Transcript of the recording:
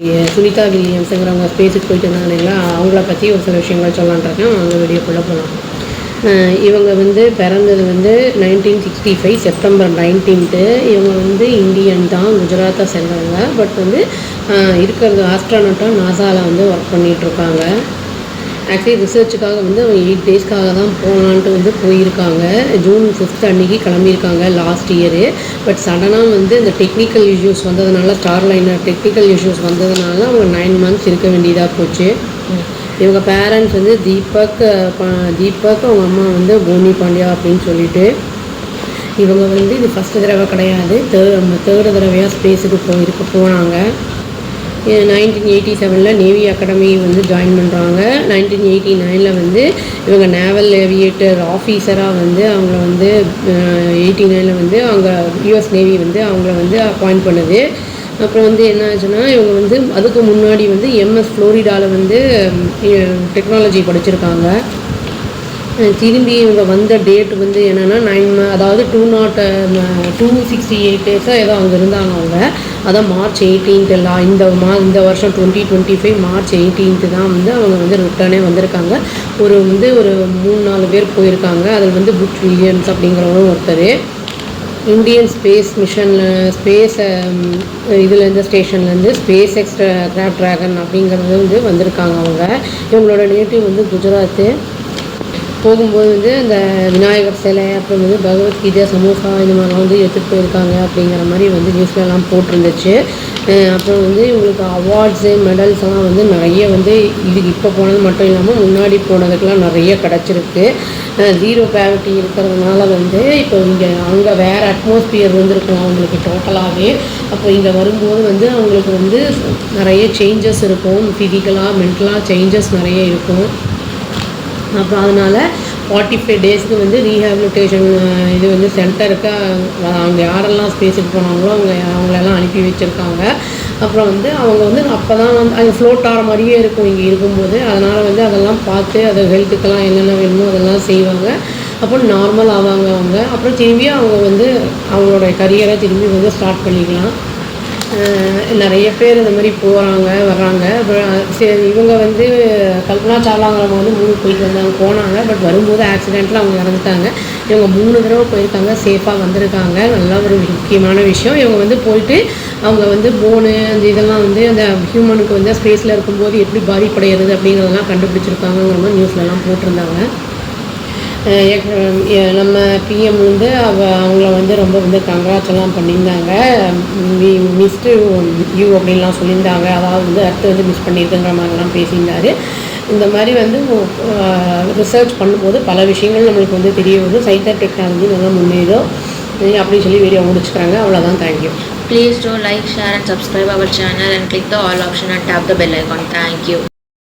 சுனிதா வில்லியம்ஸுங்கிறவங்க ஸ்பேஸுக்கு போயிட்டு இருந்தாங்க இல்லைங்களா? அவங்கள பற்றி ஒரு சில விஷயங்கள் சொல்லலான்றேன் அவங்க வீடியோக்குள்ளே போகலாம் இவங்க வந்து பிறந்தது வந்து nineteen sixty five September nineteenth இவங்க வந்து இந்தியன் தான் குஜராத்தை சேர்ந்தவங்க. பட் வந்து இருக்கிறது ஆஸ்ட்ரானட்டாக நாசாவில் வந்து ஒர்க் பண்ணிகிட்ருக்காங்க ஆக்சுவலி ரிசர்ச்சுக்காக வந்து அவங்க எயிட் டேஸ்க்காக தான் போகலான்ட்டு வந்து போயிருக்காங்க. ஜூன் ஃபிஃப்த் அன்னைக்கு கிளம்பியிருக்காங்க லாஸ்ட் இயரு பட் சடனாக வந்து இந்த டெக்னிக்கல் இஷ்யூஸ் வந்ததுனால ஸ்டார் லைனர் டெக்னிக்கல் இஷ்யூஸ் வந்ததுனால அவங்க நைன் மந்த்ஸ் இருக்க வேண்டியதாக போச்சு. இவங்க பேரண்ட்ஸ் வந்து தீபக் தீபக் அவங்க அம்மா வந்து போனி பாண்டியா அப்படின்னு சொல்லிட்டு. இவங்க வந்து இது ஃபஸ்ட்டு தடவை கிடையாது. தேர்ட் தேர்டு தடவையாக ஸ்பேஸுக்கு போயிருக்க போனாங்க. நைன்டீன் எயிட்டி செவனில் நேவி அகாடமி வந்து ஜாயின் பண்ணுறாங்க நைன்டீன் எயிட்டி நைனில் வந்து இவங்க நேவல் ஏவியேட்டர் ஆஃபீஸராக வந்து அவங்கள வந்து எயிட்டி நைனில் வந்து அவங்க யூஎஸ் நேவி வந்து அவங்கள வந்து அப்பாயிண்ட் பண்ணுது. அப்புறம் வந்து என்ன ஆச்சுன்னா இவங்க வந்து அதுக்கு முன்னாடி வந்து எம்எஸ் ஃப்ளோரிடாவில் வந்து டெக்னாலஜி படிச்சிருக்காங்க. திரும்பி இவங்க வந்த டேட் வந்து என்னென்னா நைன் அதாவது two nought two sixty eight டேஸாக ஏதோ அங்கே இருந்தாங்க அவங்க. அதான் மார்ச் எயிட்டீன்த் எல்லாம் இந்த மா இந்த வருஷம் twenty twenty five March eighteenth தான் வந்து அவங்க வந்து ரிட்டர்னே வந்திருக்காங்க. ஒரு வந்து ஒரு மூணு நாலு பேர் போயிருக்காங்க. அதில் வந்து புட் வில்லியம்ஸ் அப்படிங்கிறவரும் ஒருத்தர். இந்தியன் ஸ்பேஸ் மிஷனில் ஸ்பேஸ் இதுலேருந்து ஸ்டேஷன்லேருந்து ஸ்பேஸ் எக்ஸ்ட்ரா கிராப் ட்ராகன் அப்படிங்கிறது வந்து வந்திருக்காங்க அவங்க. இவங்களோட நேட்டிவ் வந்து குஜராத்து. போகும்போது வந்து அந்த விநாயகர் சிலை அப்புறம் வந்து பகவத்கீதை சமோசா இந்த மாதிரிலாம் வந்து எடுத்துகிட்டு போயிருக்காங்க அப்படிங்கிற மாதிரி வந்து நியூஸ்லலாம் போட்டிருந்துச்சு. அப்புறம் வந்து இவங்களுக்கு அவார்ட்ஸு மெடல்ஸ் எல்லாம் வந்து நிறைய வந்து இது இப்போ போனது மட்டும் இல்லாமல் முன்னாடி போனதுக்கெலாம் நிறைய கிடச்சிருக்கு. ஜீரோ கிராவிட்டி இருக்கிறதுனால வந்து இப்போ இங்கே அங்கே வேறு அட்மாஸ்பியர் வந்துருக்கும் அவங்களுக்கு டோட்டலாகவே அப்போ இங்கே வரும்போது வந்து அவங்களுக்கு வந்து நிறைய சேஞ்சஸ் இருக்கும். ஃபிசிக்கலாக மென்டலாக சேஞ்சஸ் நிறைய இருக்கும். அப்புறம் அதனால் ஃபார்ட்டி ஃபைவ் டேஸ்க்கு வந்து ரீஹாபிலிட்டேஷன் இது வந்து சென்டருக்கு அவங்க யாரெல்லாம் ஸ்பேஸுக்கு போனாங்களோ அவங்க அவங்களெல்லாம் அனுப்பி வச்சுருக்காங்க. அப்புறம் வந்து அவங்க வந்து அப்போ தான் வந்து அது ஃப்ளோட் ஆகிற மாதிரியே இருக்கும் இங்கே இருக்கும்போது. அதனால் வந்து அதெல்லாம் பார்த்து அதை ஹெல்த்துக்கெல்லாம் என்னென்ன வேணுமோ அதெல்லாம் செய்வாங்க. அப்புறம் நார்மல் ஆவாங்க அவங்க. அப்புறம் திரும்பி அவங்க வந்து அவங்களோட கரியரை திரும்பி வந்து ஸ்டார்ட் பண்ணிக்கலாம். நிறைய பேர் இந்த மாதிரி போகிறாங்க வர்றாங்க. அப்புறம் சரி இவங்க வந்து கல்பனா சாவ்லாங்கிறவங்க வந்து மூணு போயிட்டு வந்தாங்க போனாங்க. பட் வரும்போது ஆக்சிடெண்ட்டில் அவங்க இறந்துட்டாங்க. இவங்க மூணு தடவை போயிருக்காங்க. சேஃபாக வந்திருக்காங்க. நல்லா ஒரு முக்கியமான விஷயம். இவங்க வந்து போயிட்டு அவங்க வந்து போனு அந்த இதெல்லாம் வந்து அந்த ஹியூமனுக்கு வந்து ஸ்பேஸில் இருக்கும்போது எப்படி பாதிப்படைகிறது அப்படிங்கிறதெல்லாம் கண்டுபிடிச்சிருக்காங்கங்கிற மாதிரி நியூஸ்லலாம் போட்டிருந்தாங்க. நம்ம பிஎம் வந்து அவ அவங்கள வந்து ரொம்ப வந்து கங்க்ராட்ஸ் பண்ணியிருந்தாங்க. பண்ணியிருந்தாங்க மிஸ்டு யூ அப்படின்லாம் சொல்லியிருந்தாங்க. அதாவது வந்து அடுத்து வந்து மிஸ் பண்ணியிருக்குங்கிற மாதிரிலாம் பேசியிருந்தாரு. இந்த மாதிரி வந்து ரிசர்ச் பண்ணும்போது பல விஷயங்கள் நம்மளுக்கு வந்து தெரிய வருது. சைத்தர் டெக்னாலஜி நல்லா முன்னேறும் அப்படின்னு சொல்லி வீடியோ முடிச்சுக்கிறாங்க. அவ்வளோதான் thank you please do like share and subscribe our channel and click the all option and tap the bell icon thank you.